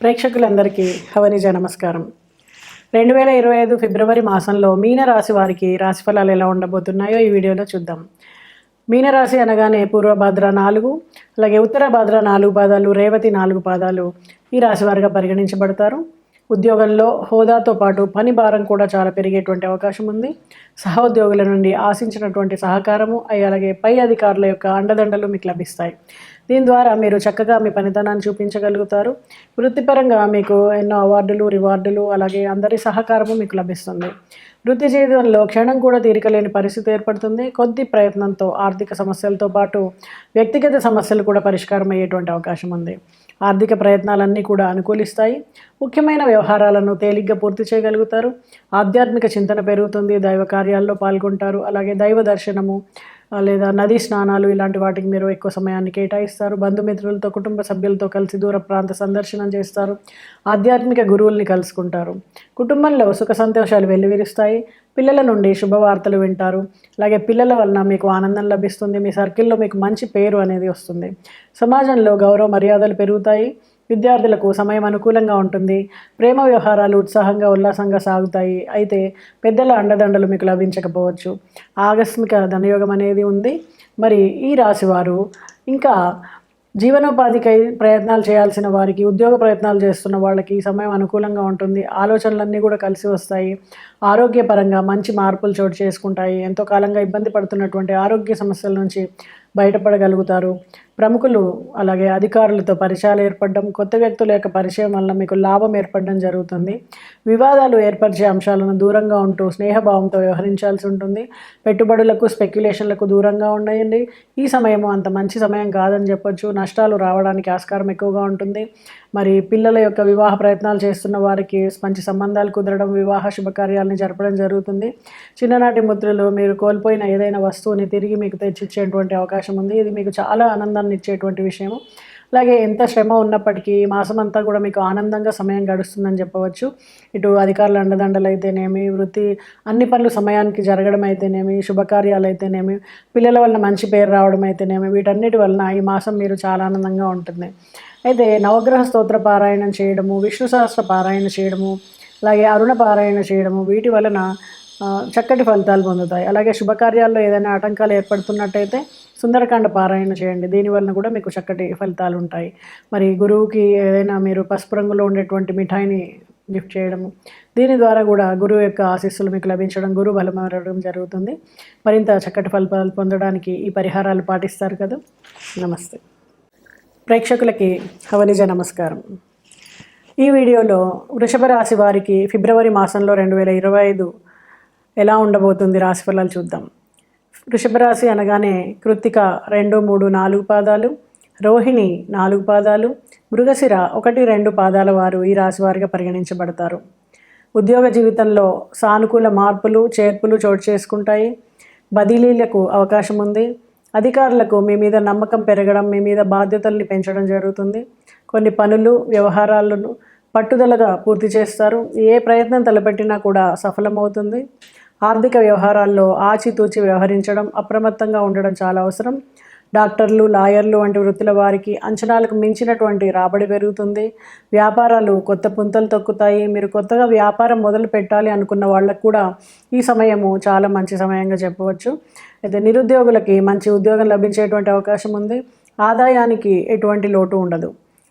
ప్రేక్షకులందరికీ హవనిజ నమస్కారం. రెండు వేల ఇరవై ఐదు ఫిబ్రవరి మాసంలో మీనరాశి వారికి రాశి ఫలాలు ఎలా ఉండబోతున్నాయో ఈ వీడియోలో చూద్దాం. మీనరాశి అనగానే పూర్వభద్ర నాలుగు అలాగే ఉత్తర భాద్ర నాలుగు పాదాలు రేవతి నాలుగు పాదాలు ఈ రాశి వారిగా పరిగణించబడతారు. ఉద్యోగంలో హోదాతో పాటు పని భారం కూడా చాలా పెరిగేటువంటి అవకాశం ఉంది. సహోద్యోగుల నుండి ఆశించినటువంటి సహకారము అలాగే పై అధికారుల యొక్క అండదండలు మీకు లభిస్తాయి. దీని ద్వారా మీరు చక్కగా మీ పనితనాన్ని చూపించగలుగుతారు. వృత్తిపరంగా మీకు ఎన్నో అవార్డులు రివార్డులు అలాగే అందరి సహకారము మీకు లభిస్తుంది. వృత్తి జీవితంలో క్షణం కూడా తీరికలేని పరిస్థితి ఏర్పడుతుంది. కొద్ది ప్రయత్నంతో ఆర్థిక సమస్యలతో పాటు వ్యక్తిగత సమస్యలు కూడా పరిష్కారం అయ్యేటువంటి అవకాశం ఉంది. ఆర్థిక ప్రయత్నాలన్నీ కూడా అనుకూలిస్తాయి. ముఖ్యమైన వ్యవహారాలను తేలిగ్గా పూర్తి చేయగలుగుతారు. ఆధ్యాత్మిక చింతన పెరుగుతుంది. దైవ కార్యాల్లో పాల్గొంటారు. అలాగే దైవ దర్శనము లేదా నదీ స్నానాలు ఇలాంటి వాటికి మీరు ఎక్కువ సమయాన్ని కేటాయిస్తారు. బంధుమిత్రులతో కుటుంబ సభ్యులతో కలిసి దూర ప్రాంత సందర్శనం చేస్తారు. ఆధ్యాత్మిక గురువుల్ని కలుసుకుంటారు. కుటుంబంలో సుఖ సంతోషాలు వెల్లివిరుస్తాయి. పిల్లల నుండి శుభవార్తలు వింటారు. అలాగే పిల్లల వలన మీకు ఆనందం లభిస్తుంది. మీ సర్కిల్లో మీకు మంచి పేరు అనేది వస్తుంది. సమాజంలో గౌరవ మర్యాదలు పెరుగుతాయి. విద్యార్థులకు సమయం అనుకూలంగా ఉంటుంది. ప్రేమ వ్యవహారాలు ఉత్సాహంగా ఉల్లాసంగా సాగుతాయి. అయితే పెద్దల అండదండలు మీకు లభించకపోవచ్చు. ఆకస్మిక ధనయోగం అనేది ఉంది. మరి ఈ రాశివారు ఇంకా జీవనోపాధికై ప్రయత్నాలు చేయాల్సిన వారికి ఉద్యోగ ప్రయత్నాలు చేస్తున్న వాళ్ళకి సమయం అనుకూలంగా ఉంటుంది. ఆలోచనలన్నీ కూడా కలిసి వస్తాయి. ఆరోగ్యపరంగా మంచి మార్పులు చోటు చేసుకుంటాయి. ఎంతో కాలంగా ఇబ్బంది పడుతున్నటువంటి ఆరోగ్య సమస్యల నుంచి బయటపడగలుగుతారు. ప్రముఖులు అలాగే అధికారులతో పరిచయాలు ఏర్పడడం కొత్త వ్యక్తుల యొక్క పరిచయం వల్ల మీకు లాభం ఏర్పడడం జరుగుతుంది. వివాదాలు ఏర్పరిచే అంశాలను దూరంగా ఉంటూ స్నేహభావంతో వ్యవహరించాల్సి ఉంటుంది. పెట్టుబడులకు స్పెక్యులేషన్లకు దూరంగా ఉండండి. ఈ సమయము అంత మంచి సమయం కాదని చెప్పొచ్చు. నష్టాలు రావడానికి ఆస్కారం ఎక్కువగా ఉంటుంది. మరి పిల్లల యొక్క వివాహ ప్రయత్నాలు చేస్తున్న వారికి మంచి సంబంధాలు కుదరడం వివాహ శుభకార్యాలను జరపడం జరుగుతుంది. చిన్ననాటి ముద్రలు మీరు కోల్పోయిన ఏదైనా వస్తువుని తిరిగి మీకు తెచ్చిచ్చేటువంటి అవకాశం ఉంది. ఇది మీకు చాలా ఆనందాన్ని ఇచ్చేటువంటి విషయము. అలాగే ఎంత శ్రమ ఉన్నప్పటికీ మాసం అంతా కూడా మీకు ఆనందంగా సమయం గడుస్తుందని చెప్పవచ్చు. ఇటు అధికారుల అండదండలు అయితేనేమి వృత్తి అన్ని పనులు సమయానికి జరగడం అయితేనేమి శుభకార్యాలు అయితేనేమి పిల్లల వలన మంచి పేరు రావడం అయితేనేమి వీటన్నిటి వలన ఈ మాసం మీరు చాలా ఆనందంగా ఉంటుంది. అయితే నవగ్రహ స్తోత్ర పారాయణం చేయడము విష్ణు సహస్ర పారాయణ చేయడము అలాగే అరుణ పారాయణ చేయడము వీటి వలన చక్కటి ఫలితాలు పొందుతాయి. అలాగే శుభకార్యాల్లో ఏదైనా ఆటంకాలు ఏర్పడుతున్నట్టయితే సుందరకాండ పారాయణ చేయండి. దీని వలన కూడా మీకు చక్కటి ఫలితాలు ఉంటాయి. మరి గురువుకి ఏదైనా మీరు పసుపు రంగులో ఉండేటువంటి మిఠాయిని గిఫ్ట్ చేయడము. దీని ద్వారా కూడా గురువు యొక్క ఆశీస్సులు మీకు లభించడం గురువు బలమరడం జరుగుతుంది. మరింత చక్కటి ఫలితాలు పొందడానికి ఈ పరిహారాలు పాటిస్తారు కదా. నమస్తే. ప్రేక్షకులకి హవనిజ నమస్కారం. ఈ వీడియోలో వృషభ రాశి వారికి ఫిబ్రవరి మాసంలో రెండు వేల ఇరవై ఐదు ఎలా ఉండబోతుంది రాశి ఫలాలు చూద్దాం. వృషభ రాశి అనగానే కృత్తిక రెండు మూడు నాలుగు పాదాలు రోహిణి నాలుగు పాదాలు మృగశిర ఒకటి రెండు పాదాల వారు ఈ రాశి వారిగా పరిగణించబడతారు. ఉద్యోగ జీవితంలో సానుకూల మార్పులు చేర్పులు చోటు చేసుకుంటాయి. బదిలీలకు అవకాశం ఉంది. అధికారులకు మీ మీద నమ్మకం పెరగడం మీ మీద బాధ్యతల్ని పెంచడం జరుగుతుంది. కొన్ని పనులు వ్యవహారాలను పట్టుదలగా పూర్తి చేస్తారు. ఏ ప్రయత్నం తలపెట్టినా కూడా సఫలమవుతుంది. ఆర్థిక వ్యవహారాల్లో ఆచితూచి వ్యవహరించడం అప్రమత్తంగా ఉండడం చాలా అవసరం. డాక్టర్లు లాయర్లు వంటి వృత్తుల వారికి అంచనాలకు మించినటువంటి రాబడి పెరుగుతుంది. వ్యాపారాలు కొత్త పుంతలు తొక్కుతాయి. మీరు కొత్తగా వ్యాపారం మొదలు పెట్టాలి అనుకున్న వాళ్ళకు కూడా ఈ సమయము చాలా మంచి సమయంగా చెప్పవచ్చు. అయితే నిరుద్యోగులకి మంచి ఉద్యోగం లభించేటువంటి అవకాశం ఉంది. ఆదాయానికి ఎటువంటి లోటు ఉండదు.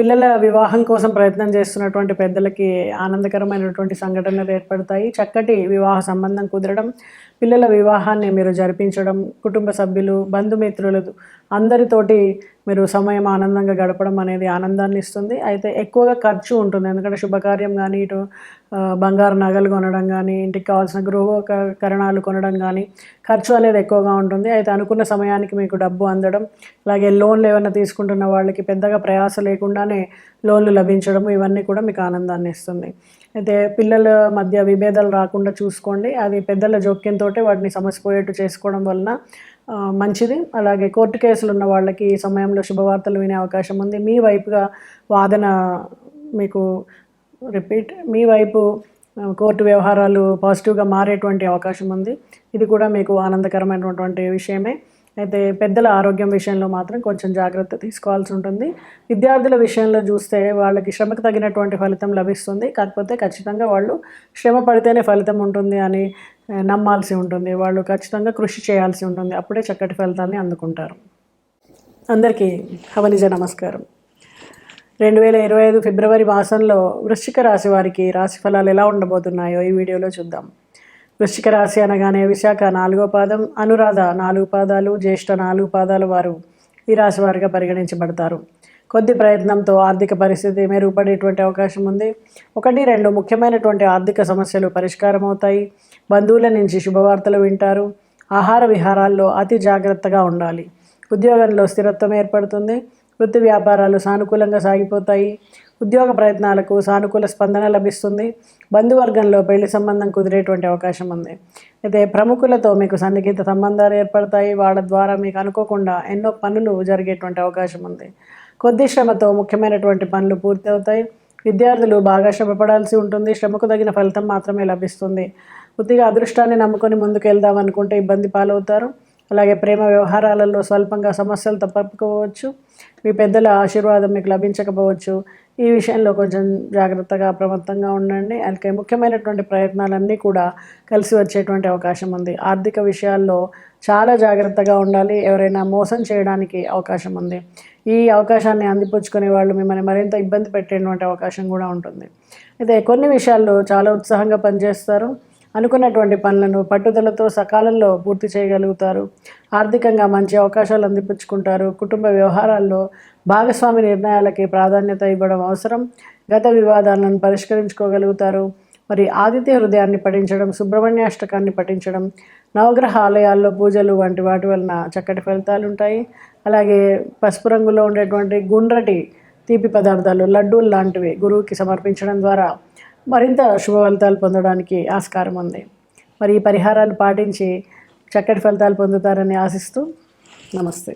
పిల్లల వివాహం కోసం ప్రయత్నం చేస్తున్నటువంటి పెద్దలకి ఆనందకరమైనటువంటి సంఘటనలు ఏర్పడతాయి. చక్కటి వివాహ సంబంధం కుదరడం పిల్లల వివాహాన్ని మీరు జరిపించడం కుటుంబ సభ్యులు బంధుమిత్రులు అందరితోటి మీరు సమయం ఆనందంగా గడపడం అనేది ఆనందాన్ని ఇస్తుంది. అయితే ఎక్కువగా ఖర్చు ఉంటుంది. ఎందుకంటే శుభకార్యం కానీ ఇటు బంగారు నగలు కొనడం కానీ ఇంటికి కావాల్సిన గృహోపకరణాలు కొనడం కానీ ఖర్చు అనేది ఎక్కువగా ఉంటుంది. అయితే అనుకున్న సమయానికి మీకు డబ్బు అందడం అలాగే లోన్లు ఏమైనా తీసుకుంటున్న వాళ్ళకి పెద్దగా ప్రయాస లేకుండానే లోన్లు లభించడం ఇవన్నీ కూడా మీకు ఆనందాన్ని ఇస్తుంది. అయితే పిల్లల మధ్య విభేదాలు రాకుండా చూసుకోండి. అది పెద్దల జోక్యంతో వాటిని సమసిపోయేట్టు చేసుకోవడం వలన మంచిది. అలాగే కోర్టు కేసులు ఉన్న వాళ్ళకి ఈ సమయంలో శుభవార్తలు వినే అవకాశం ఉంది. మీ వైపుగా వాదన మీకు రిపీట్ మీ వైపు కోర్టు వ్యవహారాలు పాజిటివ్గా మారేటువంటి అవకాశం ఉంది. ఇది కూడా మీకు ఆనందకరమైనటువంటి విషయమే. అయితే పెద్దల ఆరోగ్యం విషయంలో మాత్రం కొంచెం జాగ్రత్త తీసుకోవాల్సి ఉంటుంది. విద్యార్థుల విషయంలో చూస్తే వాళ్ళకి శ్రమకు తగినటువంటి ఫలితం లభిస్తుంది. కాకపోతే ఖచ్చితంగా వాళ్ళు శ్రమ పడితేనే ఫలితం ఉంటుంది అని నమ్మాల్సి ఉంటుంది. వాళ్ళు ఖచ్చితంగా కృషి చేయాల్సి ఉంటుంది. అప్పుడే చక్కటి ఫలితాన్ని అందుకుంటారు. అందరికీ హవనిజ నమస్కారం. రెండు వేల ఇరవై ఐదు ఫిబ్రవరి మాసంలో వృశ్చిక రాశి వారికి రాశి ఫలాలు ఎలా ఉండబోతున్నాయో ఈ వీడియోలో చూద్దాం. వృశ్చిక రాశి అనగానే విశాఖ నాలుగో పాదం అనురాధ నాలుగు పాదాలు జ్యేష్ఠ నాలుగు పాదాలు వారు ఈ రాశి వారిగా పరిగణించబడతారు. కొద్ది ప్రయత్నంతో ఆర్థిక పరిస్థితి మెరుగుపడేటువంటి అవకాశం ఉంది. ఒకటి రెండు ముఖ్యమైనటువంటి ఆర్థిక సమస్యలు పరిష్కారం అవుతాయి బంధువుల నుంచి శుభవార్తలు వింటారు. ఆహార విహారాల్లో అతి జాగ్రత్తగా ఉండాలి. ఉద్యోగంలో స్థిరత్వం ఏర్పడుతుంది. వృత్తి వ్యాపారాలు సానుకూలంగా సాగిపోతాయి. ఉద్యోగ ప్రయత్నాలకు సానుకూల స్పందన లభిస్తుంది. బంధువర్గంలో పెళ్ళి సంబంధం కుదిరేటువంటి అవకాశం ఉంది. అయితే ప్రముఖులతో మీకు సన్నిహిత సంబంధాలు ఏర్పడతాయి. వాళ్ళ ద్వారా మీకు అనుకోకుండా ఎన్నో పనులు జరిగేటువంటి అవకాశం ఉంది. కొద్ది శ్రమతో ముఖ్యమైనటువంటి పనులు పూర్తి అవుతాయి విద్యార్థులు బాగా శ్రమపడాల్సి ఉంటుంది. శ్రమకు తగిన ఫలితం మాత్రమే లభిస్తుంది. కొద్దిగా అదృష్టాన్ని నమ్ముకొని ముందుకు వెళ్దాం అనుకుంటే ఇబ్బంది పాలవుతారు. అలాగే ప్రేమ వ్యవహారాలలో స్వల్పంగా సమస్యలు తప్పకపోవచ్చు. మీ పెద్దల ఆశీర్వాదం మీకు లభించకపోవచ్చు. ఈ విషయంలో కొంచెం జాగ్రత్తగా అప్రమత్తంగా ఉండండి. అలాగే ముఖ్యమైనటువంటి ప్రయత్నాలన్నీ కూడా కలిసి వచ్చేటువంటి అవకాశం ఉంది. ఆర్థిక విషయాల్లో చాలా జాగ్రత్తగా ఉండాలి. ఎవరైనా మోసం చేయడానికి అవకాశం ఉంది. ఈ అవకాశాన్ని అందిపుచ్చుకునే వాళ్ళు మిమ్మల్ని మరింత ఇబ్బంది పెట్టేటువంటి అవకాశం కూడా ఉంటుంది. అయితే కొన్ని విషయాల్లో చాలా ఉత్సాహంగా పనిచేస్తారు. అనుకున్నటువంటి పనులను పట్టుదలతో సకాలంలో పూర్తి చేయగలుగుతారు. ఆర్థికంగా మంచి అవకాశాలు అందిపుచ్చుకుంటారు. కుటుంబ వ్యవహారాల్లో భాగస్వామి నిర్ణయాలకి ప్రాధాన్యత ఇవ్వడం అవసరం. గత వివాదాలను పరిష్కరించుకోగలుగుతారు. మరి ఆదిత్య హృదయాన్ని పఠించడం సుబ్రహ్మణ్యాష్టకాన్ని పఠించడం నవగ్రహ ఆలయాల్లో పూజలు వంటి వాటి వలన చక్కటి ఫలితాలు ఉంటాయి అలాగే పసుపు రంగులో ఉండేటువంటి గుండ్రటి తీపి పదార్థాలు లడ్డూలు లాంటివి గురువుకి సమర్పించడం ద్వారా మరింత శుభ ఫలితాలు పొందడానికి ఆస్కారం ఉంది. మరి ఈ పరిహారాలు పాటించి చక్కటి ఫలితాలు పొందుతారని ఆశిస్తూ నమస్తే.